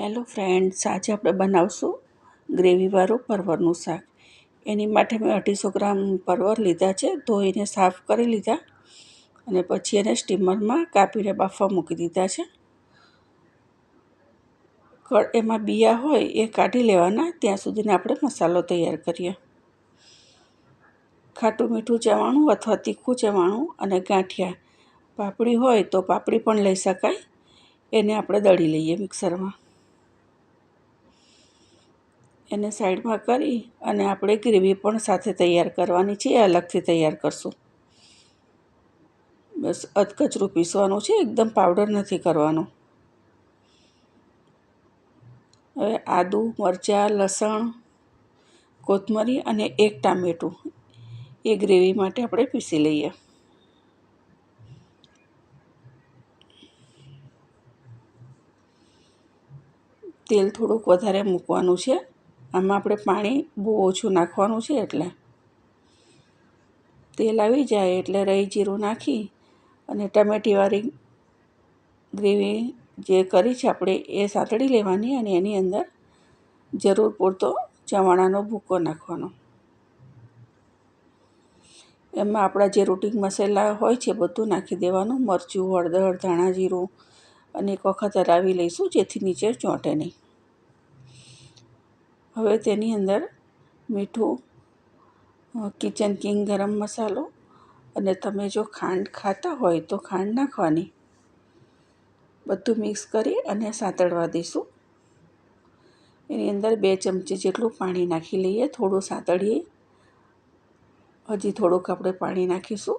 Hello friends, આજે આપણે બનાવશું ગ્રેવીવાળું પરવરનું શાક. એની માટે મેં અઢીસો ગ્રામ પરવર લીધા છે, ધોઈને સાફ કરી લીધા અને પછી એને સ્ટીમરમાં કાપીને બાફવા મૂકી દીધા છે. એમાં બિયા હોય એ કાઢી લેવાના, ત્યાં સુધીને આપણે મસાલો તૈયાર કરીએ. ખાટું મીઠું ચવાણું અથવા તીખું ચવાણું અને ગાંઠિયા. પાપડી હોય તો પાપડી પણ લઈ શકાય. એને આપણે દળી લઈએ મિક્સરમાં. એને સાઈડમાં કરી અને આપણે ગ્રેવી પણ સાથે તૈયાર કરવાની છે, એ અલગથી તૈયાર કરશું. બસ અધકચરું પીસવાનું છે, એકદમ પાવડર નથી કરવાનો. હવે આદું, મરચાં, લસણ, કોથમરી અને એક ટામેટું, એ ગ્રેવી માટે આપણે પીસી લઈએ. તેલ થોડુંક વધારે મૂકવાનું છે. આમાં આપણે પાણી બહુ ઓછું નાખવાનું છે એટલે. તેલ આવી જાય એટલે રહી જીરું નાખી અને ટમેટીવાળી ગ્રેવી જે કરી છે આપણે એ સાતડી લેવાની અને એની અંદર જરૂર પૂરતો ચવાણાનો ભૂકો નાખવાનો. એમાં આપણા જે રૂટિન મસાલા હોય છે બધું નાખી દેવાનું, મરચું, હળદર, ધાણા જીરું અને એક વખત હલાવી લઈશું જેથી નીચે ચોંટે નહીં. હવે તેની અંદર મીઠું કિચન કિંગ ગરમ મસાલો અને તમે જો ખાંડ ખાતા હોય તો ખાંડ નાખવાની. બધું મિક્સ કરી અને સાંતળવા દઈશું. એની અંદર બે ચમચી જેટલું પાણી નાખી લઈએ, થોડું સાંતળીએ. હજી થોડુંક આપણે પાણી નાખીશું.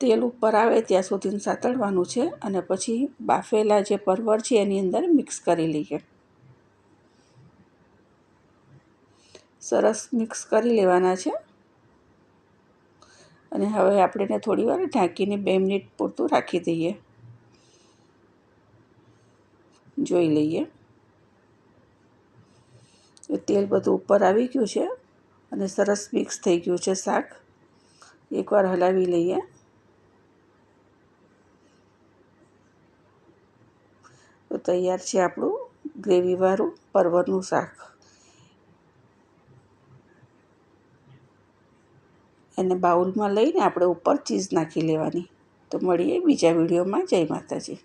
તેલ ઉપર આવે ત્યાં સુધી સાતળવાનું છે અને પછી બાફેલા જે પરવર છે એની અંદર મિક્સ કરી લઈએ. સરસ મિક્સ કરી લેવાના છે. અને હવે આપણે થોડી વાર ઢાંકીને બે મિનિટ પૂરતું રાખી દઈએ. જોઈ લઈએ. તેલ બધું ઉપર આવી ગયું છે અને સરસ મિક્સ થઈ ગયું છે શાક. એકવાર હલાવી લઈએ. તો તૈયાર છે આપણું ગ્રેવીવાળું પરવરનું શાક. એને બાઉલમાં લઈને આપણે ઉપર ચીઝ નાખી લેવાની. તો મળીએ બીજા વિડીયોમાં. જય માતાજી.